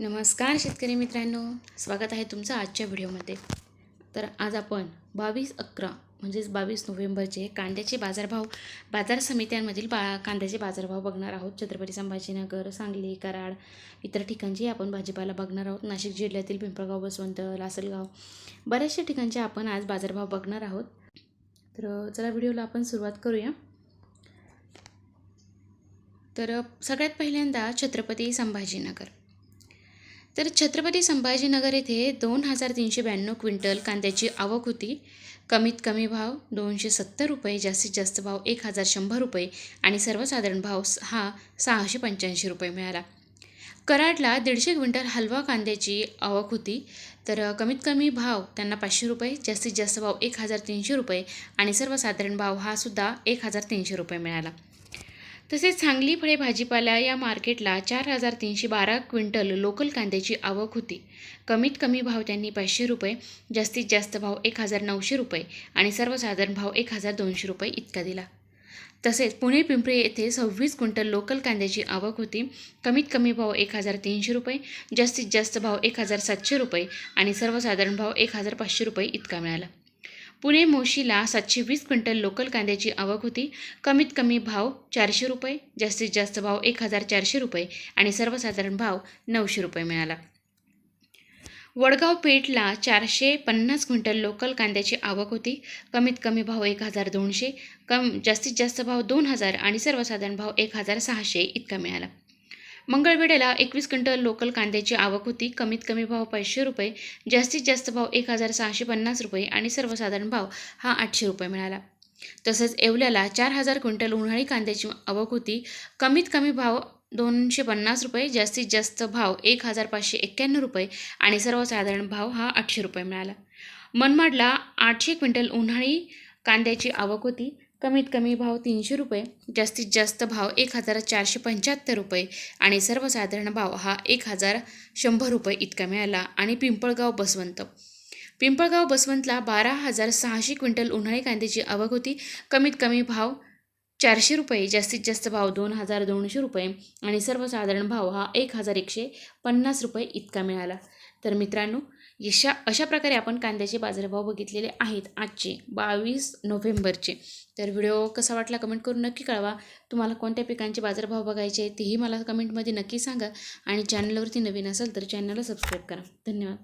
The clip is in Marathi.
नमस्कार शेतकरी मित्रांनो स्वागत आहे तुमचं आजच्या व्हिडिओमध्ये. तर आज आपण बावीस अकरा म्हणजेच बावीस नोव्हेंबरचे कांद्याचे बाजारभाव बाजार समित्यांमधील बा कांद्याचे बाजारभाव बघणार आहोत. छत्रपती संभाजीनगर सांगली कराड इतर ठिकाणचे आपण भाजीपाला बघणार आहोत. नाशिक जिल्ह्यातील पिंपळगाव बसवंत लासलगाव बऱ्याचशा ठिकाणचे आपण आज बाजारभाव बघणार आहोत. तर चला व्हिडिओला आपण सुरुवात करूया. तर सगळ्यात पहिल्यांदा छत्रपती संभाजीनगर. तर छत्रपती संभाजीनगर येथे दोन हजार तीनशे ब्याण्णव क्विंटल कांद्याची आवक होती. कमीत कमी भाव दोनशे सत्तर रुपये जास्तीत जास्त भाव एक हजार शंभर रुपये आणि सर्वसाधारण भाव हा सहाशे पंच्याऐंशी रुपये मिळाला. कराडला दीडशे क्विंटल हलवा कांद्याची आवक होती. तर कमीत कमी भाव त्यांना पाचशे रुपये जास्तीत जास्त भाव एक हजार तीनशे रुपये आणि सर्वसाधारण भाव हा सुद्धा एक हजार तीनशे रुपये मिळाला. तसेच सांगली फळे भाजीपाला या मार्केटला चार हजार तीनशे बारा क्विंटल लोकल कांद्याची आवक होती. कमीत कमी भाव त्यांनी पाचशे रुपये जास्तीत जास्त भाव एक हजार नऊशे रुपये आणि सर्वसाधारण भाव एक हजार दोनशे रुपये इतका दिला. तसेच पुणे पिंपरी येथे सव्वीस क्विंटल लोकल कांद्याची आवक होती. कमीत कमी भाव एक हजार तीनशे रुपये जास्तीत जास्त भाव एक हजार सातशे रुपये आणि सर्वसाधारण भाव एक हजार पाचशे रुपये इतका मिळाला. पुणे मोशीला सातशे वीस क्विंटल लोकल कांद्याची आवक होती. कमीत कमी भाव चारशे रुपये जास्तीत जास्त भाव एक हजार चारशे रुपये आणि सर्वसाधारण भाव नऊशे रुपये मिळाला. वडगाव पेठला चारशे पन्नास क्विंटल लोकल कांद्याची आवक होती. कमीत कमी भाव एक हजार दोनशे कम जास्तीत जास्त भाव दोन हजार आणि सर्वसाधारण भाव एक हजार सहाशे इतका मिळाला. मंगळवेढ्याला एकवीस क्विंटल लोकल कांद्याची आवक होती. कमीत कमी भाव पाचशे रुपये जास्तीत जास्त भाव एक हजार सहाशे पन्नास रुपये आणि सर्वसाधारण भाव हा आठशे रुपये मिळाला. तसंच येवल्याला चार हजार क्विंटल उन्हाळी कांद्याची आवक होती. कमीत कमी भाव दोनशे पन्नास रुपये जास्तीत जास्त भाव एक हजार पाचशे एक्क्याण्णव रुपये आणि सर्वसाधारण भाव हा आठशे रुपये मिळाला. मनमाडला आठशे क्विंटल उन्हाळी कांद्याची आवक होती. कमीत कमी भाव तीनशे रुपये जास्तीत जास्त भाव एक हजार चारशे पंच्याहत्तर रुपये आणि सर्वसाधारण भाव हा एक हजार शंभर रुपये इतका मिळाला आणि पिंपळगाव बसवंत. पिंपळगाव बसवंतला बारा हजार सहाशे क्विंटल उन्हाळी कांद्याची आवक होती. कमीत कमी भाव चारशे रुपये जास्तीत जास्त भाव दोन हजार दोनशे रुपये आणि सर्वसाधारण भाव हा एक हजार एकशे पन्नास रुपये इतका मिळाला. तर मित्रांनो यशा अशा प्रकारे आपण कांद्याचे बाजारभाव बघितलेले आहेत आजचे बावीस नोव्हेंबरचे. तर व्हिडिओ कसा वाटला कमेंट करून नक्की कळवा. तुम्हाला कोणत्या पिकांचे बाजारभाव बघायचे तेही मला कमेंटमध्ये नक्की सांगा. आणि चॅनलवरती नवीन असेल तर चॅनलला सबस्क्राईब करा. धन्यवाद.